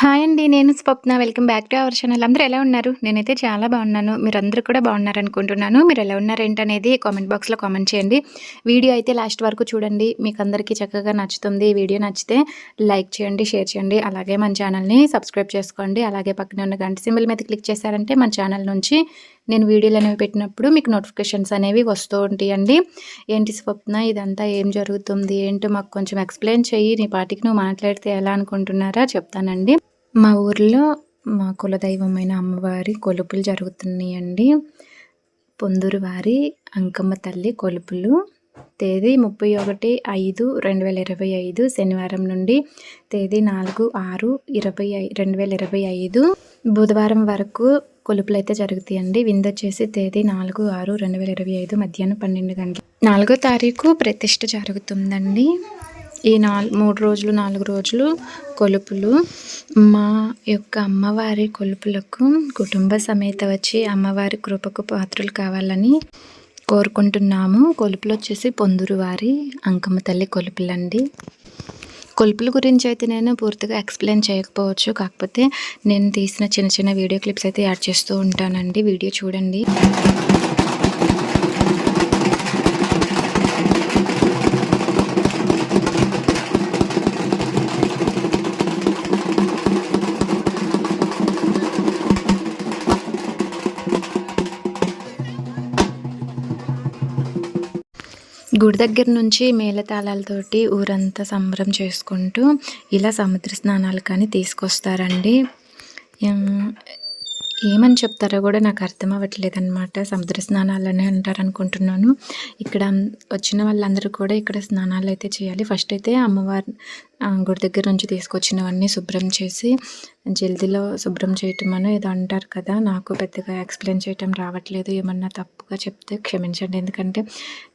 Hi అండి. నేను Swapna. Welcome back to our channel. అందరూ ఎలా ఉన్నారు? నేనైతే చాలా బాగున్నాను. మీరందరూ కూడా బాగున్నారనుకుంటున్నాను. మీరెలా ఉన్నారేంటనేది కామెంట్ బాక్స్‌లో కామెంట్ చేయండి. వీడియో అయితే లాస్ట్ వరకు చూడండి. మీకు అందరికీ చక్కగా నచ్చుతుంది. వీడియో నచ్చితే లైక్ చేయండి, షేర్ చేయండి. అలాగే మన ఛానల్‌ని సబ్స్క్రైబ్ చేసుకోండి. అలాగే పక్కన ఉన్న గంట సింబల్ మీద క్లిక్ చేశారంటే మన ఛానల్ నుంచి నేను వీడియోలు అనేవి పెట్టినప్పుడు మీకు నోటిఫికేషన్స్ అనేవి వస్తూ ఉంటాయండి. ఏంటి స్వప్న ఇదంతా ఏం జరుగుతుంది? ఏంటో మాకు కొంచెం ఎక్స్‌ప్లెయిన్ చెయ్యి. నీ పాటికి నువ్వు మాట్లాడితే ఎలా అనుకుంటున్నారా చెప్తానండి. మా ఊర్లో మా కులదైవమైన అమ్మవారి కొలుపులు జరుగుతున్నాయండి. పొందూరు వారి అంకమ్మ తల్లి కొలుపులు. తేదీ ముప్పై ఒకటి ఐదు రెండు వేల ఇరవై ఐదు శనివారం నుండి తేదీ నాలుగు ఆరు ఇరవై ఐ రెండు వేల ఇరవై ఐదు బుధవారం వరకు కొలుపులు అయితే జరుగుతాయండి విందొచ్చేసి తేదీ నాలుగు ఆరు రెండు వేల ఇరవై ఐదు మధ్యాహ్నం పన్నెండు గంటలు నాలుగో తారీఖు ప్రతిష్ట జరుగుతుందండి ఈ నాలుగు మూడు రోజులు నాలుగు రోజులు కొలుపులు. మా యొక్క అమ్మవారి కొలుపులకు కుటుంబ సమేత వచ్చి అమ్మవారి కృపకు పాత్రలు కావాలని కోరుకుంటున్నాము. కొలుపులు వచ్చేసి పొందూరు వారి అంకమ్మ తల్లి కొలుపులండి. కొలుపుల గురించి అయితే నేను పూర్తిగా ఎక్స్ప్లెయిన్ చేయకపోవచ్చు. కాకపోతే నేను తీసిన చిన్న చిన్న వీడియో క్లిప్స్ అయితే యాడ్ చేస్తూ ఉంటానండి. వీడియో చూడండి. గుడి దగ్గర నుంచి మేళతాళాలతోటి ఊరంతా సంబరం చేసుకుంటూ ఇలా సముద్ర స్నానాలు కానీ తీసుకొస్తారండి. ఏమని చెప్తారో కూడా నాకు అర్థం అవ్వట్లేదు అనమాట సముద్ర స్నానాలని అంటారు అనుకుంటున్నాను ఇక్కడ వచ్చిన వాళ్ళందరూ కూడా ఇక్కడ స్నానాలు అయితే చేయాలి. ఫస్ట్ అయితే అమ్మవారి గుడి దగ్గర నుంచి తీసుకొచ్చినవన్నీ శుభ్రం చేసి జల్దీలో శుభ్రం చేయటం అని ఏదో అంటారు కదా. నాకు పెద్దగా ఎక్స్ప్లెయిన్ చేయటం రావట్లేదు. ఏమన్నా తప్పుగా చెప్తే క్షమించండి. ఎందుకంటే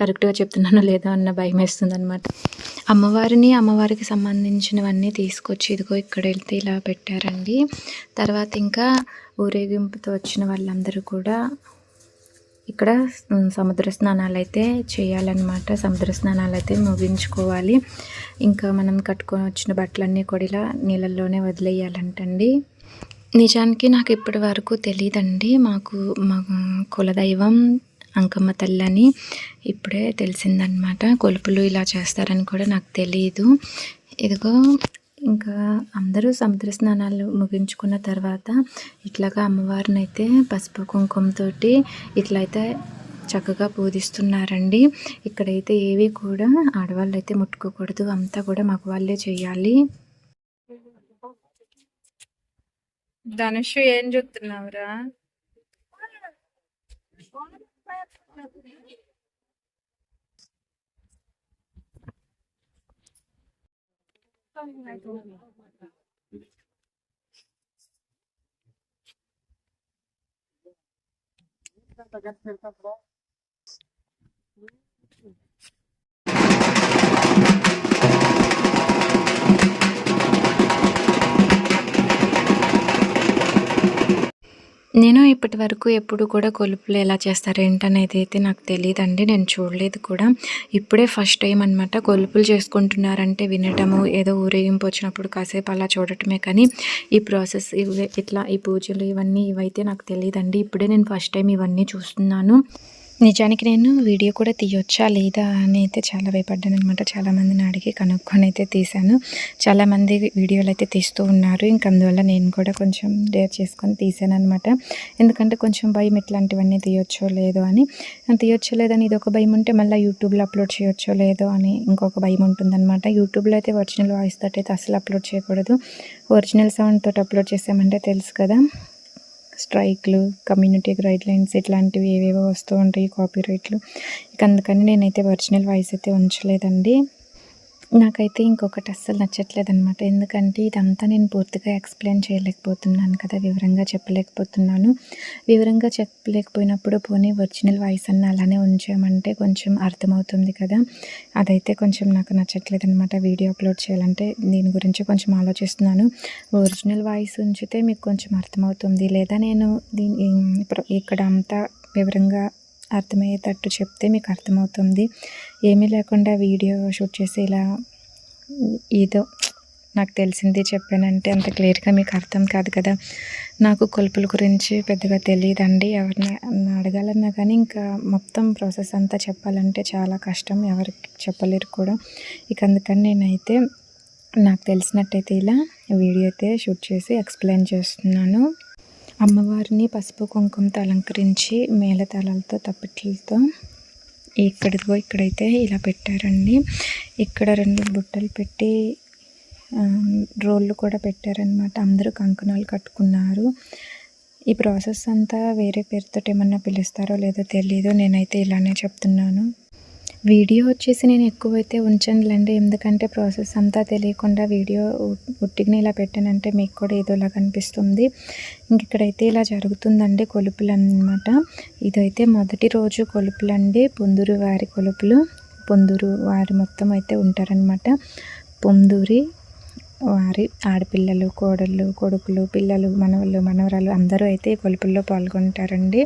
కరెక్ట్గా చెప్తున్నానో లేదో అన్న భయం వేస్తుంది అనమాట అమ్మవారిని అమ్మవారికి సంబంధించినవన్నీ తీసుకొచ్చి ఇదిగో ఇక్కడ వెళ్తే ఇలా పెట్టారండి. తర్వాత ఇంకా ఊరేగింపుతో వచ్చిన వాళ్ళందరూ కూడా ఇక్కడ సముద్ర స్నానాలు అయితే చేయాలన్నమాట. సముద్ర స్నానాలు అయితే ముగించుకోవాలి. ఇంకా మనం కట్టుకొని వచ్చిన బట్టలన్నీ కూడా ఇలా నీళ్ళల్లోనే వదిలేయాలంటండి. నిజానికి నాకు ఇప్పటి వరకు తెలియదండి మాకు మా కులదైవం అంకమ్మ తల్లి అని ఇప్పుడే తెలిసిందనమాట కొలుపులు ఇలా చేస్తారని కూడా నాకు తెలియదు ఇదిగో ఇంకా అందరూ సముద్ర స్నానాలు ముగించుకున్న తర్వాత ఇట్లాగా అమ్మవారిని అయితే పసుపు కుంకుమతో ఇట్లయితే చక్కగా పూజిస్తున్నారండి. ఇక్కడైతే ఏవి కూడా ఆడవాళ్ళు అయితే ముట్టుకోకూడదు. అంతా కూడా మగవాళ్ళే చేయాలి. ధనుషు ఏం చెప్తున్నావురా Gracias. నేను ఇప్పటి వరకు ఎప్పుడు కూడా కొలుపులు ఎలా చేస్తారు ఏంటనేది అయితే నాకు తెలియదండి నేను చూడలేదు కూడా. ఇప్పుడే ఫస్ట్ టైం అనమాట కొలుపులు చేసుకుంటున్నారంటే వినటము ఏదో ఊరేగింపు వచ్చినప్పుడు కాసేపు అలా చూడటమే కానీ ఈ ప్రాసెస్ ఇవి ఇట్లా ఈ పూజలు ఇవన్నీ ఇవైతే నాకు తెలియదండి ఇప్పుడే నేను ఫస్ట్ టైం ఇవన్నీ చూస్తున్నాను. నిజానికి నేను వీడియో కూడా తీయొచ్చా లేదా అని అయితే చాలా భయపడ్డాను అనమాట చాలామందిని అడిగి కనుక్కొని అయితే తీశాను. చాలామంది వీడియోలు అయితే తీస్తూ ఉన్నారు. ఇంక అందువల్ల నేను కూడా కొంచెం డేర్ చేసుకొని తీశాను అనమాట ఎందుకంటే కొంచెం భయం ఇట్లాంటివన్నీ తీయొచ్చో లేదో అని. తీయొచ్చో లేదని ఇది ఒక భయం ఉంటే మళ్ళీ యూట్యూబ్లో అప్లోడ్ చేయొచ్చో లేదో అని ఇంకొక భయం ఉంటుందన్నమాట. యూట్యూబ్లో అయితే ఒరిజినల్ వాయిస్ తోటి అయితే అసలు అప్లోడ్ చేయకూడదు. ఒరిజినల్ సౌండ్ తోటి అప్లోడ్ చేసామంటే తెలుసు కదా. స్ట్రైక్లు కమ్యూనిటీ గైడ్లైన్స్ ఇట్లాంటివి ఏవేవో వస్తూ ఉంటాయి కాపీ రైట్లు ఇక అందుకని నేనైతే ఒరిజినల్ వాయిస్ అయితే ఉంచలేదండి. నాకైతే ఇంకొకటి అస్సలు నచ్చట్లేదు అనమాట ఎందుకంటే ఇదంతా నేను పూర్తిగా ఎక్స్ప్లెయిన్ చేయలేకపోతున్నాను కదా వివరంగా చెప్పలేకపోతున్నాను. వివరంగా చెప్పలేకపోయినప్పుడు పోనీ ఒరిజినల్ వాయిస్ అన్న అలానే ఉంచామంటే కొంచెం అర్థమవుతుంది కదా. అదైతే కొంచెం నాకు నచ్చట్లేదు అనమాట వీడియో అప్లోడ్ చేయాలంటే. దీని గురించి కొంచెం ఆలోచిస్తున్నాను. ఒరిజినల్ వాయిస్ ఉంచితే మీకు కొంచెం అర్థమవుతుంది. లేదా నేను దీని ఇక్కడ అంతా వివరంగా అర్థమయ్యేటట్టు చెప్తే మీకు అర్థమవుతుంది. ఏమీ లేకుండా వీడియో షూట్ చేసి ఇలా ఏదో నాకు తెలిసింది చెప్పానంటే అంత క్లియర్గా మీకు అర్థం కాదు కదా. నాకు కొలుపుల గురించి పెద్దగా తెలియదండి. ఎవరిని అడగాలన్నా కానీ ఇంకా మొత్తం ప్రాసెస్ అంతా చెప్పాలంటే చాలా కష్టం. ఎవరికి చెప్పలేరు కూడా. ఇక అందుకని నేనైతే నాకు తెలిసినట్టయితే ఇలా వీడియో అయితే షూట్ చేసి ఎక్స్ప్లెయిన్ చేస్తున్నాను. అమ్మవారిని పసుపు కుంకుమతో అలంకరించి మేళతాళాలతో తప్పిట్లతో ఇక్కడికో ఇక్కడైతే ఇలా పెట్టారండి. ఇక్కడ రెండు బుట్టలు పెట్టి రోళ్ళు కూడా పెట్టారనమాట అందరూ కంకణాలు కట్టుకున్నారు. ఈ ప్రాసెస్ అంతా వేరే పేరుతో ఏమన్నా పిలుస్తారో లేదో తెలీదు నేనైతే ఇలానే చెప్తున్నాను. వీడియో వచ్చేసి నేను ఎక్కువైతే ఉంచనులేండి. ఎందుకంటే ప్రాసెస్ అంతా తెలియకుండా వీడియో ఉట్టిగ్ని ఇలా పెట్టానంటే మీకు కూడా ఏదోలా కనిపిస్తుంది. ఇంక ఇక్కడైతే ఇలా జరుగుతుందండి కొలుపులు అనమాట ఇదైతే మొదటి రోజు కొలుపులండి. పొందూరు వారి కొలుపులు. పొందూరు వారి మొత్తం అయితే ఉంటారనమాట పొందూరి వారి ఆడపిల్లలు కోడళ్ళు కొడుకులు పిల్లలు మనవళ్ళు మనవరాలు అందరూ అయితే ఈ కొలుపుల్లో పాల్గొంటారండి.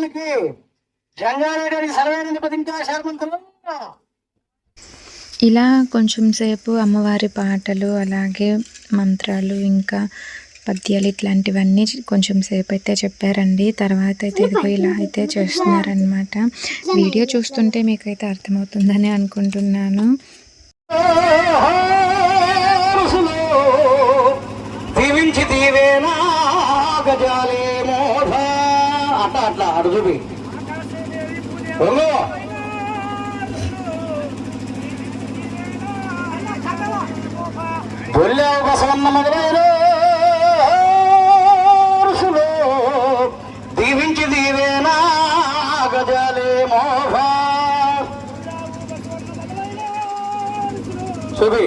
ప్రధానులకి జంగారెడ్డి సర్వేనండి పదింకా శారమంతులు ఇలా కొంచెం సేపు అమ్మవారి పాటలు అలాగే మంత్రాలు ఇంకా పద్యాలు ఇట్లాంటివన్నీ కొంచెం సేపు అయితే చెప్పారండి. తర్వాత అయితే ఇదిగో ఇలా అయితే చేస్తున్నారనమాట వీడియో చూస్తుంటే మీకైతే అర్థమవుతుందని అనుకుంటున్నాను. చూపి ఒంగో బొల్లావు బసవన్న మొదలైన. ఋషులు దీవించి దీవేనా గజాలే మోఢ చూపి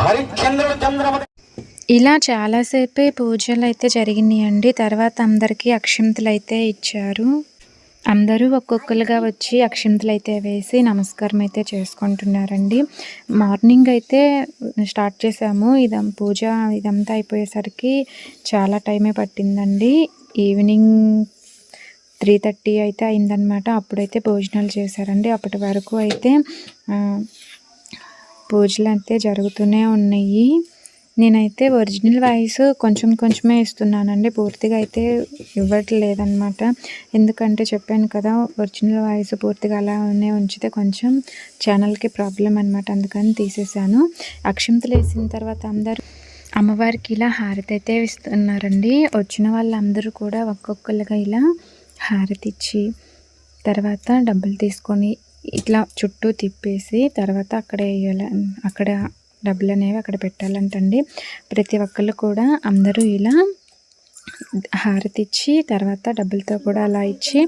హరిశ్చంద్రుడు చంద్రమతి ఇలా చాలాసేపే పూజలు అయితే జరిగినాయండి. తర్వాత అందరికీ అక్షింతలు అయితే ఇచ్చారు. అందరూ ఒక్కొక్కరుగా వచ్చి అక్షింతలు అయితే వేసి నమస్కారం అయితే చేసుకుంటున్నారండి. మార్నింగ్ అయితే స్టార్ట్ చేసాము. ఇదం పూజ ఇదంతా అయిపోయేసరికి చాలా టైమే పట్టిందండి. ఈవినింగ్ త్రీ థర్టీ అయితే అయిందనమాట అప్పుడైతే భోజనాలు చేశారండి. అప్పటి వరకు అయితే పూజలు అయితే జరుగుతూనే ఉన్నాయి. నేనైతే ఒరిజినల్ వాయిస్ కొంచెం కొంచెమే ఇస్తున్నానండి. పూర్తిగా అయితే ఇవ్వట్లేదన్నమాట. ఎందుకంటే చెప్పాను కదా ఒరిజినల్ వాయిస్ పూర్తిగా అలానే ఉంచితే కొంచెం ఛానల్కి ప్రాబ్లం అనమాట అందుకని తీసేసాను. అక్షంతలు వేసిన తర్వాత అందరూ అమ్మవారికి ఇలా హారతి అయితే ఇస్తున్నారండి. వచ్చిన వాళ్ళందరూ కూడా ఒక్కొక్కరుగా ఇలా హారతి ఇచ్చి తర్వాత డబ్బులు తీసుకొని ఇట్లా చుట్టూ తిప్పేసి తర్వాత అక్కడ వేయాలి అక్కడ డబ్బులు అనేవి అక్కడ పెట్టాలంటండి. ప్రతి ఒక్కళ్ళు కూడా అందరూ ఇలా హారతి ఇచ్చి తర్వాత డబ్బులతో కూడా అలా ఇచ్చి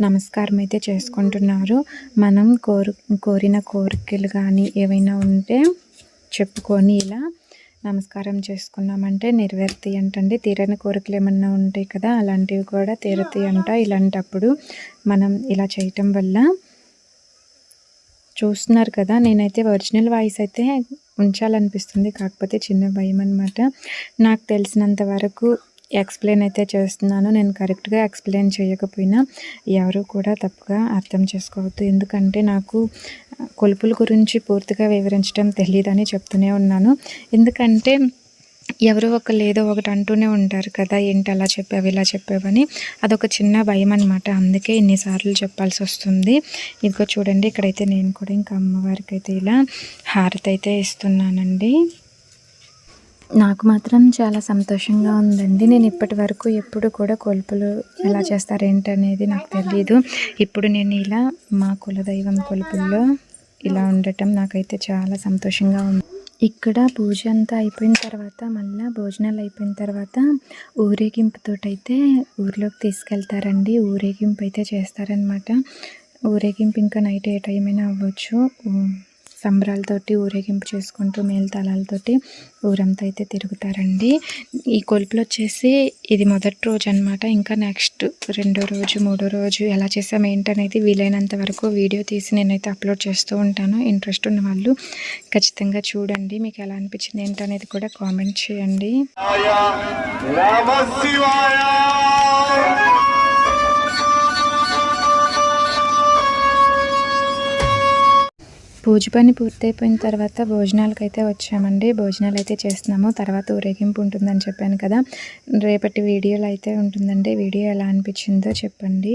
నమస్కారం అయితే చేసుకుంటున్నారు. మనం కోరు కోరిన కోరికలు కానీ ఏవైనా ఉంటే చెప్పుకొని ఇలా నమస్కారం చేసుకున్నామంటే నెరవేరుతాయి అంటండి. తీరని కోరికలు ఏమన్నా ఉంటాయి కదా అలాంటివి కూడా తీరుతాయి అంట. ఇలాంటప్పుడు మనం ఇలా చేయటం వల్ల చూస్తున్నారు కదా నేనైతే ఒరిజినల్ వాయిస్ అయితే ఉంచాలనిపిస్తుంది. కాకపోతే చిన్న భయం అనమాట నాకు తెలిసినంత వరకు ఎక్స్ప్లెయిన్ అయితే చేస్తున్నాను. నేను కరెక్ట్గా ఎక్స్ప్లెయిన్ చేయకపోయినా ఎవరు కూడా తప్పుగా అర్థం చేసుకోవద్దు. ఎందుకంటే నాకు కొలుపుల గురించి పూర్తిగా వివరించడం తెలియదని చెప్తూనే ఉన్నాను. ఎందుకంటే ఎవరో ఒకళ్ళు ఏదో ఒకటి అంటూనే ఉంటారు కదా ఏంటి అలా చెప్పావు ఇలా చెప్పావని అదొక చిన్న భయం అనమాట అందుకే ఇన్నిసార్లు చెప్పాల్సి వస్తుంది. ఇదిగో చూడండి ఇక్కడైతే నేను కూడా ఇంకా అమ్మవారికి అయితే ఇలా హారతి అయితే ఇస్తున్నానండి. నాకు మాత్రం చాలా సంతోషంగా ఉందండి. నేను ఇప్పటి వరకు ఎప్పుడు కూడా కొలుపులు ఎలా చేస్తారు ఏంటనేది నాకు తెలియదు ఇప్పుడు నేను ఇలా మా కులదైవం కొలుపుల్లో ఇలా ఉండటం నాకైతే చాలా సంతోషంగా ఉంది ఇక్కడ పూజ అంతా అయిపోయిన తర్వాత మళ్ళీ భోజనాలు అయిపోయిన తర్వాత ఊరేగింపుతోటైతే ఊర్లోకి తీసుకెళ్తారండి. ఊరేగింపు అయితే చేస్తారనమాట ఊరేగింపు ఇంకా నైట్ ఏ టైం అయినా అవ్వచ్చు. సంబరాలతోటి ఊరేగింపు చేసుకుంటూ మేళతాళాలతోటి ఊరంతా అయితే తిరుగుతారండి. ఈ కొలుపులు వచ్చేసి ఇది మొదటి రోజు అనమాట ఇంకా నెక్స్ట్ రెండో రోజు మూడో రోజు ఎలా చేసాం ఏంటనేది వీలైనంత వరకు వీడియో తీసి నేనైతే అప్లోడ్ చేస్తూ ఉంటాను. ఇంట్రెస్ట్ ఉన్న వాళ్ళు ఖచ్చితంగా చూడండి. మీకు ఎలా అనిపించింది ఏంటనేది కూడా కామెంట్ చేయండి. పూజ పని పూర్తయిపోయిన తర్వాత భోజనాలకు అయితే వచ్చామండి. భోజనాలు అయితే చేస్తున్నాము. తర్వాత ఊరేగింపు ఉంటుందని చెప్పాను కదా. రేపటి వీడియోలో అయితే ఉంటుందండి. వీడియో ఎలా అనిపించిందో చెప్పండి.